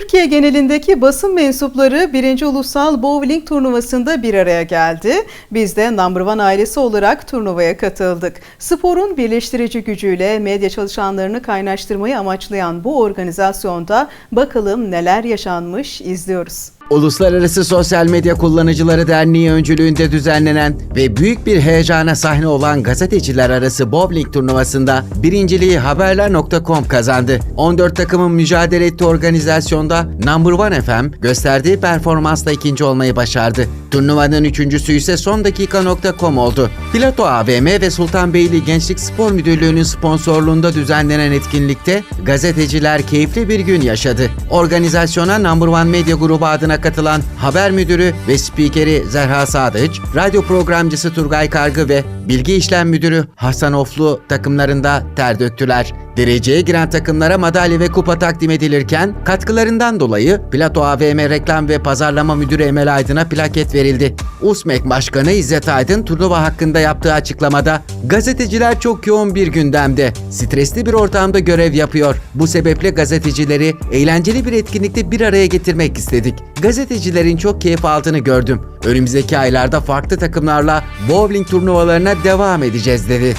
Türkiye genelindeki basın mensupları 1. Ulusal Bowling Turnuvası'nda bir araya geldi. Biz de Number One ailesi olarak turnuvaya katıldık. Sporun birleştirici gücüyle medya çalışanlarını kaynaştırmayı amaçlayan bu organizasyonda bakalım neler yaşanmış izliyoruz. Uluslararası Sosyal Medya Kullanıcıları Derneği öncülüğünde düzenlenen ve büyük bir heyecana sahne olan gazeteciler arası bowling turnuvasında birinciliği haberler.com kazandı. 14 takımın mücadele ettiği organizasyonda Number One FM gösterdiği performansla ikinci olmayı başardı. Turnuvanın üçüncüsü ise sondakika.com oldu. Plato AVM ve Sultanbeyli Gençlik Spor Müdürlüğü'nün sponsorluğunda düzenlenen etkinlikte gazeteciler keyifli bir gün yaşadı. Organizasyona Number One Medya Grubu adına katılan haber müdürü ve spikeri Zerha Sadıç, radyo programcısı Turgay Kargı ve bilgi işlem müdürü Hasan Oflu takımlarında ter döktüler. Dereceye giren takımlara madalya ve kupa takdim edilirken katkılarından dolayı Plato AVM Reklam ve Pazarlama Müdürü Emel Aydın'a plaket verildi. USMEK Başkanı İzzet Aydın turnuva hakkında yaptığı açıklamada gazeteciler çok yoğun bir gündemde, stresli bir ortamda görev yapıyor. Bu sebeple gazetecileri eğlenceli bir etkinlikte bir araya getirmek istedik. Gazetecilerin çok keyif aldığını gördüm. Önümüzdeki aylarda farklı takımlarla bowling turnuvalarına devam edeceğiz dedi.